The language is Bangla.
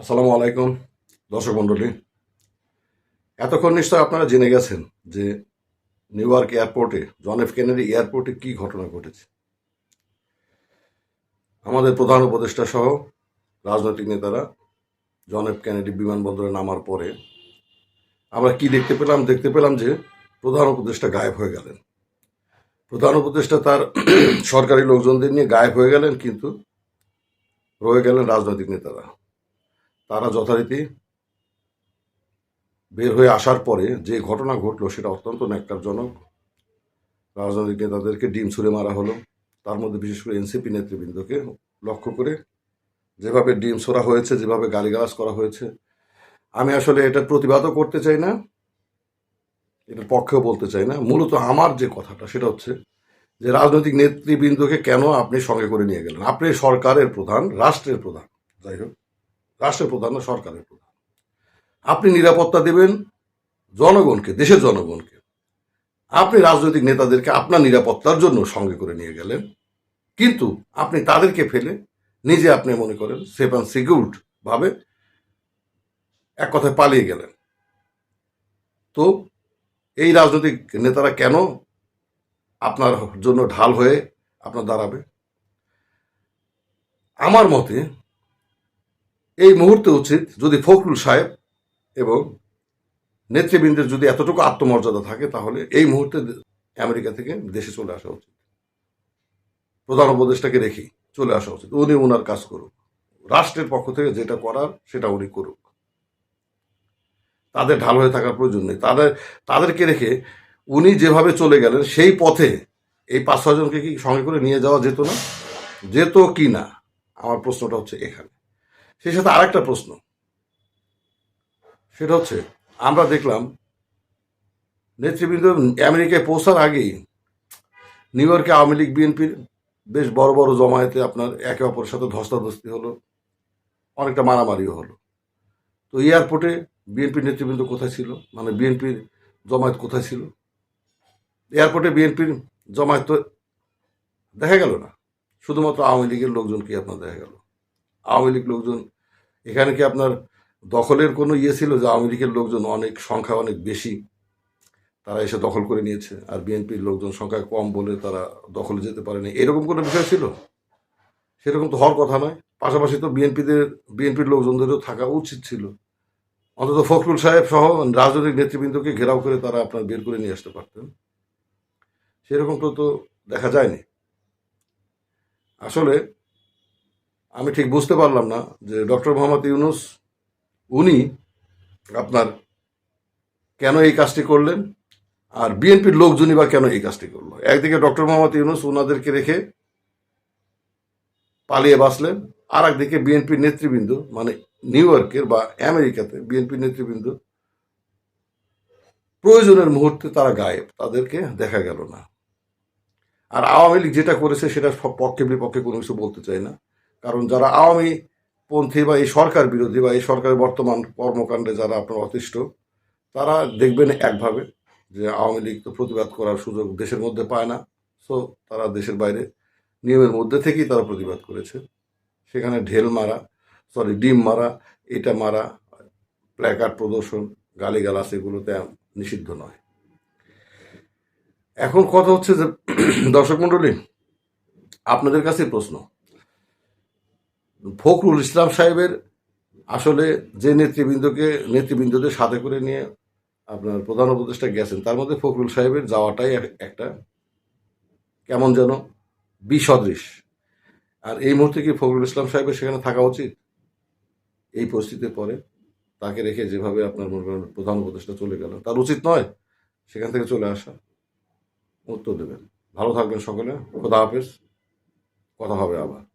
আসসালামু আলাইকুম, দর্শক মণ্ডলী। এতক্ষণ নিশ্চয় আপনারা জেনে গেছেন যে নিউ ইয়র্ক এয়ারপোর্টে, জন এফ কেনেডি এয়ারপোর্টে কি ঘটনা ঘটেছে। আমাদের প্রধান উপদেষ্টা সহ রাজনৈতিক নেতারা জন এফ কেনেডি বিমানবন্দরে নামার পরে আমরা কি দেখতে পেলাম? দেখতে পেলাম যে প্রধান উপদেষ্টা গায়েব হয়ে গেলেন। প্রধান উপদেষ্টা তার সরকারি লোকজনদের নিয়ে গায়েব হয়ে গেলেন, কিন্তু রয়ে গেলেন রাজনৈতিক নেতারা। তারা যথারীতি বের হয়ে আসার পরে যে ঘটনা ঘটলো সেটা অত্যন্ত ন্যাক্কারজনক। রাজনৈতিক নেতাদেরকে ডিম ছুঁড়ে মারা হলো। তার মধ্যে বিশেষ করে এনসিপি নেতৃবৃন্দকে লক্ষ্য করে যেভাবে ডিম ছোড়া হয়েছে, যেভাবে গালিগালাজ করা হয়েছে, আমি আসলে এটার প্রতিবাদও করতে চাই না, এটার পক্ষেও বলতে চাই না। মূলত আমার যে কথাটা সেটা হচ্ছে যে রাজনৈতিক নেতৃবৃন্দকে কেন আপনি সঙ্গে করে নিয়ে গেলেন? আপনি সরকারের প্রধান, রাষ্ট্রের প্রধান, যাই হোক। রাষ্ট্রের প্রধান না সরকারের প্রধান। আপনি নিরাপত্তা দেবেন জনগণকে, দেশের জনগণকে। আপনি রাজনৈতিক নেতাদেরকে আপনার নিরাপত্তার জন্য সঙ্গে করে নিয়ে গেলেন। কিন্তু আপনি তাদেরকে ফেলে নিজে আপনি মনে করেন সেফ অ্যান্ড সিকিউরড ভাবে এক কথায় পালিয়ে গেলেন। তো এই রাজনৈতিক নেতারা কেন আপনার জন্য ঢাল হয়ে আপনার দাঁড়াবে? আমার মতে এই মুহূর্তে উচিত যদি ফখরুল সাহেব এবং নেতৃবৃন্দের যদি এতটুকু আত্মমর্যাদা থাকে, তাহলে এই মুহূর্তে আমেরিকা থেকে দেশে চলে আসা উচিত। প্রধান উপদেষ্টাকে রেখেই চলে আসা উচিত। উনি ওনার কাজ করুক। রাষ্ট্রের পক্ষ থেকে যেটা করার, সেটা উনি করুক। তাদের ঢাল হয়ে থাকার প্রয়োজন নেই। তাদের, তাদেরকে রেখে উনি যেভাবে চলে গেলেন, সেই পথে এই পাঁচ ছজনকে কি সঙ্গে করে নিয়ে যাওয়া যেত না? যেত কি না? আমার প্রশ্নটা হচ্ছে এখানে। সেই সাথে আর একটা প্রশ্ন। সেটা হচ্ছে, আমরা দেখলাম নেতৃবৃন্দ আমেরিকায় পৌঁছার আগেই নিউ ইয়র্কে আওয়ামী লীগ বিএনপির বেশ বড় বড় জমায়েতে আপনার একে অপরের সাথে ধস্তাধস্তি হলো, অনেকটা মারামারিও হলো। তো এয়ারপোর্টে বিএনপির নেতৃবৃন্দ কোথায় ছিল? মানে বিএনপির জমায়েত কোথায় ছিল? এয়ারপোর্টে বিএনপির জমায়েত তো দেখা গেল না। শুধুমাত্র আওয়ামী লীগের লোকজনকে আপনার দেখা গেল? আওয়ামী লীগ লোকজন এখানে কি আপনার দখলের কোনো ইয়ে ছিল যে আওয়ামী লীগের লোকজন অনেক, সংখ্যা অনেক বেশি? তারা এসে দখল করে নিয়েছে, আর বিএনপির লোকজন সংখ্যা কম বলে তারা দখলে যেতে পারেনি। এরকম কোনো বিষয় ছিল? সেরকম তো হওয়ার কথা নয়। পাশাপাশি তো বিএনপিদের, বিএনপির লোকজনদেরও থাকা উচিত ছিল। অন্তত ফখরুল সাহেব সহ রাজনৈতিক নেতৃবৃন্দকে ঘেরাও করে তারা আপনার বের করে নিয়ে আসতে পারতেন। সেরকম তো তো দেখা যায়নি। আসলে আমি ঠিক বুঝতে পারলাম না যে ডক্টর মোহাম্মদ ইউনুস, উনি আপনার কেন এই কাজটি করলেন? আর বিএনপির লোকজনই বা কেন এই কাজটি করল? একদিকে ডক্টর মোহাম্মদ ইউনুস ওনাদেরকে রেখে পালিয়ে বাঁচলেন আর একদিকে বিএনপির নেতৃবৃন্দ মানে নিউ ইয়র্কের বা আমেরিকাতে বিএনপির নেতৃবৃন্দ, প্রয়োজনের মুহূর্তে তারা গায়েব, তাদেরকে দেখা গেল না। আর আওয়ামী লীগ যেটা করেছে সেটা পক্ষে বিপক্ষে কোনো কিছু বলতে চাই না। কারণ যারা আওয়ামী পন্থী বা এই সরকার বিরোধী বা এই সরকারের বর্তমান কর্মকাণ্ডে যারা আপনার অতিষ্ঠ, তারা দেখবেন একভাবে যে আওয়ামী লীগ তো প্রতিবাদ করার সুযোগ দেশের মধ্যে পায় না। সো তারা দেশের বাইরে নিয়মের মধ্যে থেকেই তারা প্রতিবাদ করেছে। সেখানে ঢেল মারা সরি ডিম মারা, এটা মারা, প্ল্যাকার্ড প্রদর্শন গালিগালাস এগুলোতে নিষিদ্ধ নয়। এখন কথা হচ্ছে যে, দর্শক মণ্ডলী, আপনাদের কাছে প্রশ্ন ফখরুল ইসলাম সাহেবের আসলে যে নেতৃবৃন্দকে, নেতৃবৃন্দদের সাথে করে নিয়ে আপনার প্রধান উপদেষ্টা গেছেন, তার মধ্যে ফখরুল সাহেবের যাওয়াটাই একটা কেমন যেন বিসদৃশ। আর এই মুহূর্তে কি ফখরুল ইসলাম সাহেবের সেখানে থাকা উচিত? এই পরিস্থিতির পরে তাকে রেখে যেভাবে আপনার প্রধান উপদেষ্টা চলে গেল, তার উচিত নয় সেখান থেকে চলে আসা। উত্তর দেবেন। ভালো থাকবেন সকলে। খোদা হাফেজ। কথা হবে আবার।